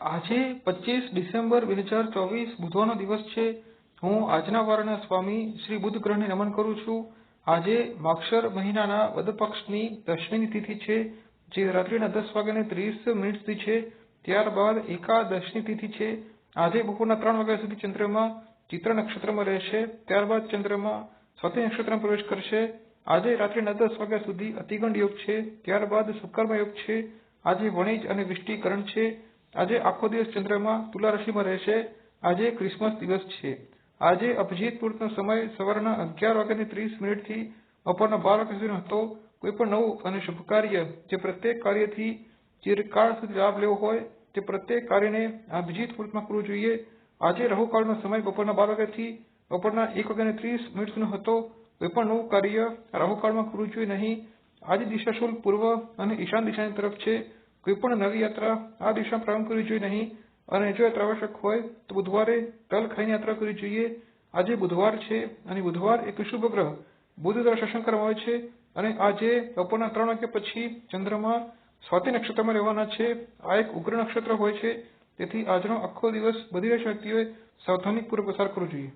આજે પચીસ ડિસેમ્બર બે હજાર ચોવીસ બુધવારનો દિવસ છે. હું આજના વારના સ્વામી શ્રી બુદ્ધ ગ્રહને નમન કરું છું. આજે માક્ષર મહિનાના વદ પક્ષની દશમીની તિથિ છે, જે રાત્રિના દસ વાગ્યાને ત્રીસ મિનિટ સુધી છે. ત્યારબાદ એકાદશની તિથિ છે. આજે બપોરના ત્રણ વાગ્યા સુધી ચંદ્રમાં ચિત્ર નક્ષત્રમાં રહેશે. ત્યારબાદ ચંદ્રમાં સ્વાતિ નક્ષત્રમાં પ્રવેશ કરશે. આજે રાત્રિના દસ વાગ્યા સુધી અતિગંડ યોગ છે. ત્યારબાદ શુક્રમા યોગ છે. આજે વણિજ અને વિષ્ટિકરણ છે. આજે આખો દિવસ ચંદ્રમાં તુલા રાશિમાં રહેશે. આજે ક્રિસમસ દિવસ છે. આજે અભિજીત મુહૂર્તનો સમય સવારના અગિયાર વાગ્યાની ત્રીસ મિનિટથી બપોરના બાર વાગ્યા સુધીનો હતો. કોઈ પણ નવું અને શુભ કાર્ય જે પ્રત્યેક કાર્યથી ચિરકાળ સુધી લાભ લેવો હોય તે પ્રત્યેક કાર્યને અભિજીત મુહૂર્તમાં કરવું જોઈએ. આજે રાહુકાળનો સમય બપોરના બાર વાગ્યાથી બપોરના એક વાગ્યાને ત્રીસ મિનિટ સુધીનો હતો. કોઈ પણ નવું કાર્ય રાહુકાળમાં કરવું જોઈએ નહીં. આજે દિશાશુલ પૂર્વ અને ઈશાન દિશાની તરફ છે. કોઈ પણ નવી યાત્રા આ દિશામાં પ્રારંભ કરવી જોઈએ નહીં. અને જો યાત્રા આવશ્યક હોય, તો બુધવારે તલ ખાઈને યાત્રા કરવી જોઈએ. આજે બુધવાર છે અને બુધવાર એક શુભ ગ્રહ. બુધ દ્વારા શાસન કરવામાં આવે છે અને આજે બપોરના ત્રણ વાગ્યા પછી ચંદ્રમા સ્વાતિ નક્ષત્રમાં રહેવાના છે. આ એક ઉગ્ર નક્ષત્ર હોય છે. તેથી આજનો આખો દિવસ બધી રાશિ વ્યક્તિઓએ સાવધાનીપૂર્વક પસાર કરવો જોઈએ.